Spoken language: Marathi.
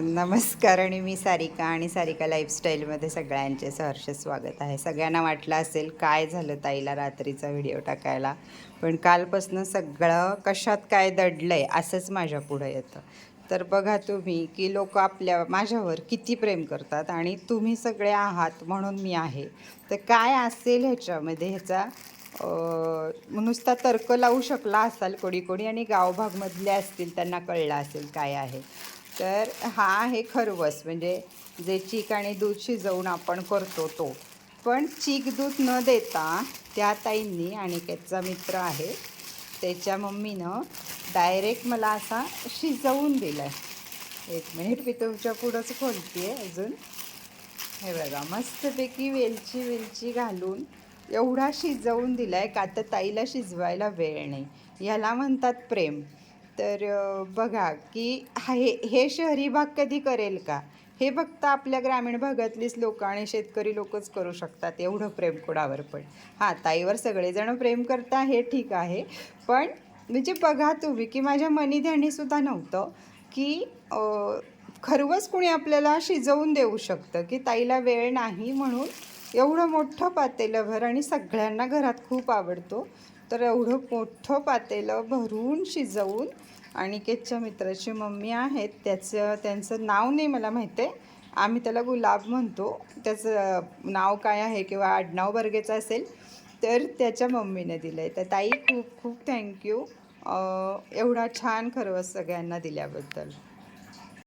नमस्कार आणि मी सारिका आणि सारिका लाईफस्टाईलमध्ये सगळ्यांचे सहर्ष स्वागत आहे. सगळ्यांना वाटलं असेल काय झालं ताईला रात्रीचा व्हिडिओ टाकायला पण कालपासनं सगळं कशात काय दडलं आहे असंच माझ्या पुढं येतं. तर बघा तुम्ही की लोक आपल्या माझ्यावर किती प्रेम करतात आणि तुम्ही सगळे आहात म्हणून मी आहे. तर काय असेल ह्याच्यामध्ये ह्याचा नुसता तर्क लावू शकला असाल कोणी कोणी आणि गावभागमधले असतील त्यांना कळलं असेल काय आहे. तर हा आहे खरवस म्हणजे जे चीक आणि दूध शिजवून आपण करतो तो. पण चीक दूध न देता त्या ताईंनी आणि त्याचा मित्र आहे त्याच्या मम्मीनं डायरेक्ट मला असा शिजवून दिला आहे एक मिनिट मी तुमच्या पुढंच खोलते आहे अजून. हे बघा मस्तपैकी वेलची वेलची घालून एवढा शिजवून दिला आहे का तर ताईला शिजवायला वेळ नाही. ह्याला म्हणतात प्रेम. तर बघा की हे हे शहरी भाग कधी करेल का? हे फक्त आपल्या ग्रामीण भागातलीच लोक आणि शेतकरी लोकच करू शकतात एवढं प्रेम कुणावर पण. हां ताईवर सगळेजण प्रेम करता हे ठीक आहे. पण म्हणजे बघा तुम्ही की माझ्या मनीध्यानीसुद्धा नव्हतं की खरवंच कुणी आपल्याला शिजवून देऊ शकतं की ताईला वेळ नाही म्हणून एवढं मोठं पातेलं भर आणि सगळ्यांना घरात खूप आवडतो. तर एवढं मोठं पातेलं भरून शिजवून अनिकेतच्या मित्राची मम्मी आहेत त्याचं त्यांचं नाव नाही मला माहीत आहे. आम्ही त्याला गुलाब म्हणतो. त्याचं नाव काय आहे किंवा आडनाव बर्गेचं असेल तर त्याच्या मम्मीने दिलं आहे तर ताई खूप खूप थँक्यू एवढा छान खरवस सगळ्यांना दिल्याबद्दल.